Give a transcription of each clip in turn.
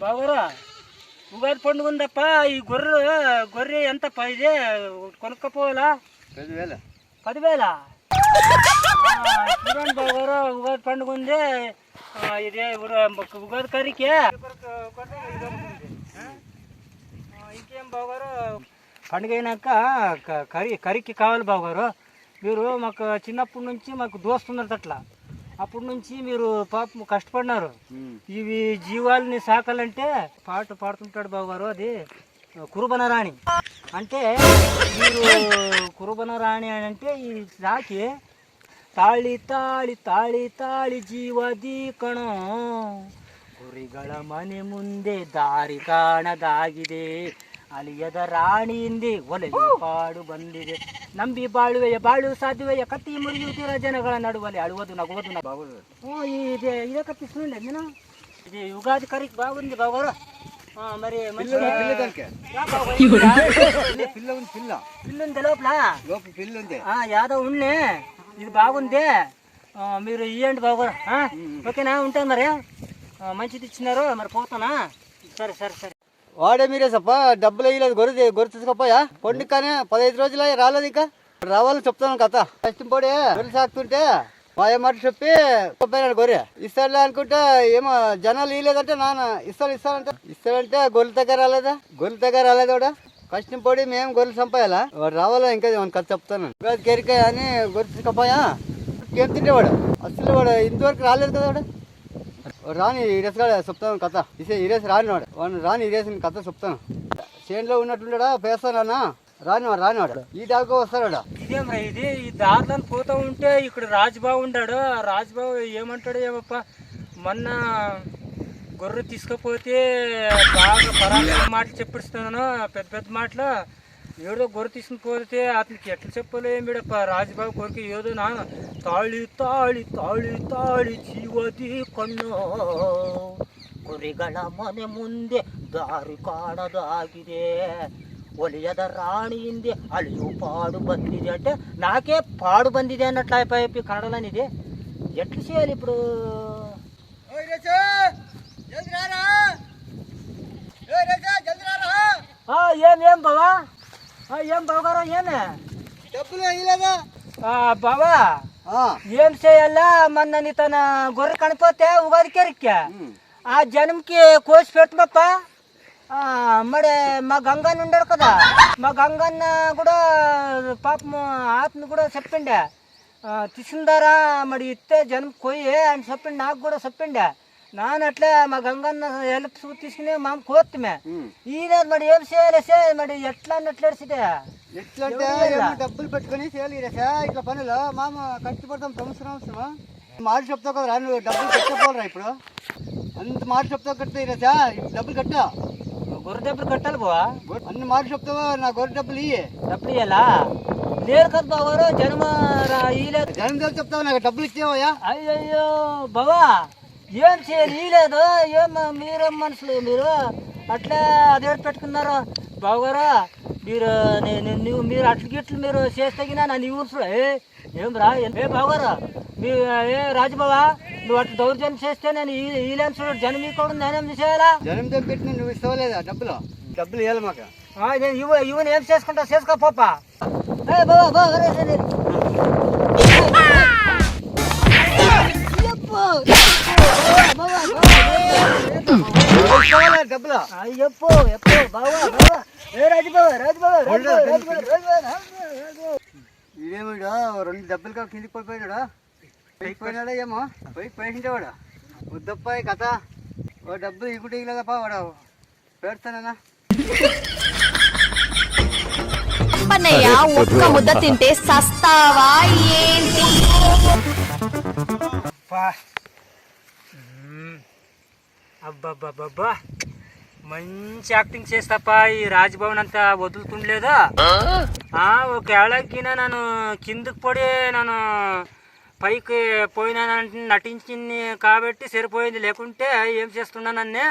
బావరా ఉగాది పండుగ ఉందప్ప ఈ గొర్రెలు గొర్రె ఎంతప్ప ఇది? కొనుక్కపోవాలా? పదివేల. పదివేల? చూడండి బావగారు ఉగాది పండుగ ఉంది. ఇది ఉగాది కర్రీకి ఇంకేం బావగారు పండుగ అయినాక కర్రీ కర్రీకి కావాలి బావగారు మీరు మాకు చిన్నప్పటి నుంచి మాకు దోస్తున్నారు అట్లా. అప్పటి నుంచి మీరు పాపం కష్టపడినారు ఇవి జీవాలని సాకాలంటే పాట పాడుతుంటాడు బావగారు అది కురుబన రాణి అంటే మీరు కురుబన రాణి అని అంటే ఈ సాకి ತಾಳಿ ತಾಳಿ ತಾಳಿ ತಾಳಿ ಜೀವದಿ ಕಣೋ ಕುರಿಗಳ ಮನೆ ಮುಂದೆ ದಾರಿ ಕಾಣದಾಗಿದೆ ಅಲಿಯದ ರಾಣಿಯಿಂದೆ ಒಲೆಯು ಪಾಡು ಬಂದಿದೆ ನಂಬಿ ಬಾಳುವೆಯ ಬಾಳು ಸಾಧ್ಯವೆಯ ಕತ್ತಿ ಮುರಿಯುತ್ತಿರ ಜನಗಳ నడువలి అడువదు నగవదు నా బాబు ఇది ఇదే కప్పిస్తుండే నేను ఇది ఉగాది కరికి బాగుంది బాబు మరి మంచిగా పిల్ల దానికి యా బాబు, ఇది పిల్ల ఉంది పిల్ల పిల్ల ఉంది లోపల లోపల పిల్ల ఉంది ఆ, యాదవ్ ఉన్నే ఇది బాగుంది ఆ, మీరు ఇవ్వండి బాబు ఓకేనా ఉంటాను మరి ఆ, మంచిది ఇచ్చినారు మరి పోతానా సరే సరే సరే వాడే మీరే సప్ప? డబ్బులు వేయలేదు గొర్రె గొర్రె తీసుకపోయా? కానీ పదహైదు రోజులు రాలేదు ఇంకా. రావాలని చెప్తాను కథ. కష్టం పడి గొర్రె సాకుతుంటే మా మాట చెప్పి పోయినాడు గొర్రె. ఇస్తాడులే అనుకుంటే ఏమో జనాలు ఇవ్వలేదంటే నాన్న ఇస్తాడు ఇస్తాడంటే. ఇస్తాడంటే గొర్రెల దగ్గర రాలేదా? గొర్రెల దగ్గర రాలేదు కూడా కష్టం పడి మేము గొర్రెలు సంపాయాలా వాడు రావాలా ఇంకా మన కథ చెప్తాను. ఉగాది కేరికాయ అని గొర్రె తీసుకపోయా? ఏం తింటేవాడు? అసలు వాడు ఇంతవరకు రాలేదు కదా వాడు? రాని ఈరేస్ కూడా చెప్తాను కథ. ఇసే ఈరేస్ రానివాడు వాడు రాని ఈరేసిన కథ చెప్తాను. చేనులో ఉన్నట్టుండడా పేస్తానా రానివాడు రానివాడు ఈ దాకా వస్తాడు ఇదే ఇది ఈ దారిలో పోతా ఉంటే ఇక్కడ రాజుబాబు ఉండాడు. ఆ రాజుబాబు ఏమంటాడు ఏమప్ప? మొన్న గొర్రె తీసుకపోతే బాగా పరాగ మాటలు చెప్పిస్తున్నాను. పెద్ద పెద్ద మాటలు. ಎರಡೋ ಗೊರ ತೀಸ್ಕೊಂಡು ಕೋರಿತೇ ಆತನ ಕೆಟ್ಟ ಚಪ್ಪಲೇ ಏನು ಬಿಡಪ್ಪ? ರಾಜಬಾಬು ಕೋರಿಕೆ ಯೋದು ನಾನು. ತಾಳಿ ತಾಳಿ ತಾಳಿ ತಾಳಿ ಜೀವದಿ ಕಣ್ಣು. ಗುರಿಗಳ ಮನೆ ಮುಂದೆ ದಾರಿ ಕಾಣದಾಗಿದೆ. ಒಲಿಯದ ರಾಣಿ ಹಿಂದೆ ಅಳಿಯು ಪಾಡು ಬಂದಿದೆ ಅಟ್ಟೆ ನಾಕೇ ಪಾಡು ಬಂದಿದೆ ಅನ್ನೋ ಟೈಪ್ ಐಪಿ ಕನ್ನಡನಿದೆ ಎಟ್ಲು ಸೇರಿ ಇಬ್ರು? ಹಾ ಏನ್ ಏನ್ ಬವಾ? ఏం బావగారు ఏమే డబ్బులు వేయలేదా బావా ఏం చేయాలా? మొన్న తన గొర్రె కనిపోతే ఉగాది కెరిక్కా. ఆ జనంకి కోసి పెట్టమప్ప మరి మా గంగన్న ఉన్నాడు కదా. మా గంగన్న కూడా పాపం ఆత్మ కూడా చెప్పిండే. ఆ, తీసుందారా? మరి ఇస్తే జనం కొయ్యి అని చెప్పిండు నాకు కూడా చెప్పిండే. నాన్న అట్లే మా గంగన్న హెల్ప్ తీసుకుని మా కోత్తుమే ఈయన మరి ఏం చేయాలి సే మరి ఎట్లా అన్నట్లు ఎడిసితే ఎట్లా అంటే ఏమో డబ్బులు పెట్టుకొని చేయాలి ఈరేసా ఇట్లా పనులు మామ కష్టపడతాం సంవత్సరం సంవత్సరం మాట చెప్తావు కదా నువ్వు డబ్బులు కట్టపోలరా ఇప్పుడు అంత మాట చెప్తావు కడితే ఈరేసా డబ్బులు కట్టా గొర్రె డబ్బులు కట్టాలి బావా అన్ని మాట చెప్తావా నా గొర్రె డబ్బులు ఇయ్యి డబ్బులు ఇవ్వాలా లేరు కదా బావారు జనమ ఇయలేదు జనం దగ్గర చెప్తావు నాకు డబ్బులు ఇచ్చేవయ్యా అయ్యయ్యో బావా ఏం చేయాలి ఇయలేదు ఏం మీరేం మనుషులు మీరు అట్లా అదే పెట్టుకున్నారు? బావగారు మీరు నే- నే- నువ్వు మీరు అట్లు గిట్లు మీరు చేస్తే గినా నన్ను ఊరు ఏ? ఏం రా ఏ? బావగారు మీ ఏ రాజుబావా నువ్వు అట్లా దౌర్జన్యం చేస్తే నేను ఈలేని చూడు జనం ఈ కూడా నేనేం చేయాలా జనం పెట్టిన నువ్వు ఇస్తావలేదా డబ్బులు? డబ్బులు ఇవ్వాలి మాకు. ఆ, నేను ఇవ ఇవని ఏం చేసుకుంటావు? చేసుకో పాప. ఏ ఇస్తావాలా డబ్బులు అయ్యప్పో ఎప్పో బావా బావా. ఏ ఇదేమిడా రెండు డబ్బులు కాదు కిందికి పడిపోయినాడా పైకి పోయినాడా ఏమో? పైకి పోయింటే వాడు? వద్దప్పాయి కథ. ఓ డబ్బులు ఇగుంటే ఇలాగప్పా వాడు? పెడతానన్నా. పన్నయ్య ఒక్క ముద్ద తింటే సస్తావా ఏంటి? పా. అబ్బబ్బబ్బబ్బా. మంచి యాక్టింగ్ చేస్తాపా ఈ రాజ్భవన్ అంతా వదులుతుండలేదా? ఆ ఒకవేళకి నేను కిందకి పడి నన్ను పైకి పోయినానంటే నటించింది కాబట్టి సరిపోయింది. లేకుంటే ఏం చేస్తున్నానన్నే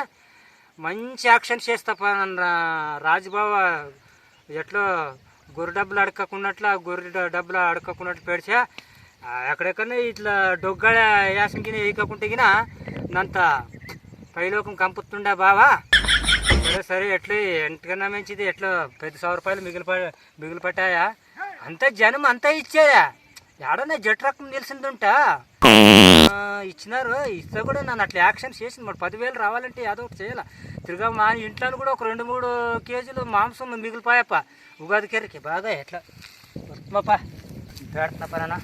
మంచి యాక్షన్ చేస్తాపా నన్ను రాజుబావ ఎట్లో గొర్రె డబ్బులు అడగకున్నట్లు గొర్రె డబ్బులు అడగకున్నట్లు పెడితే ఎక్కడెక్కడనే ఇట్లా డొగ్గ యాసంగిన వేయకుండా నంత పైలోకం కంపుతుండే బావా? సరే సరే ఎట్లా ఎంతకన్నా మంచిది? ఎట్లా పది సవ రూపాయలు మిగిలి మిగిలి పట్టాయా అంతా జనం అంతా ఇచ్చేదా ఏడన్నా జట్ రకం తెలిసిందుంటా ఆ, ఇచ్చినారు ఇస్తే కూడా నన్ను అట్లా యాక్షన్ చేసింది. మరి పదివేలు రావాలంటే ఏదో ఒకటి చేయాల? తిరిగా మా ఇంట్లో కూడా ఒక రెండు మూడు కేజీలు మాంసం మిగిలిపోయాప. ఉగాది కర్రీకి బాగా ఎట్లా? వస్తున్నప్పా పెడుతున్నా పనా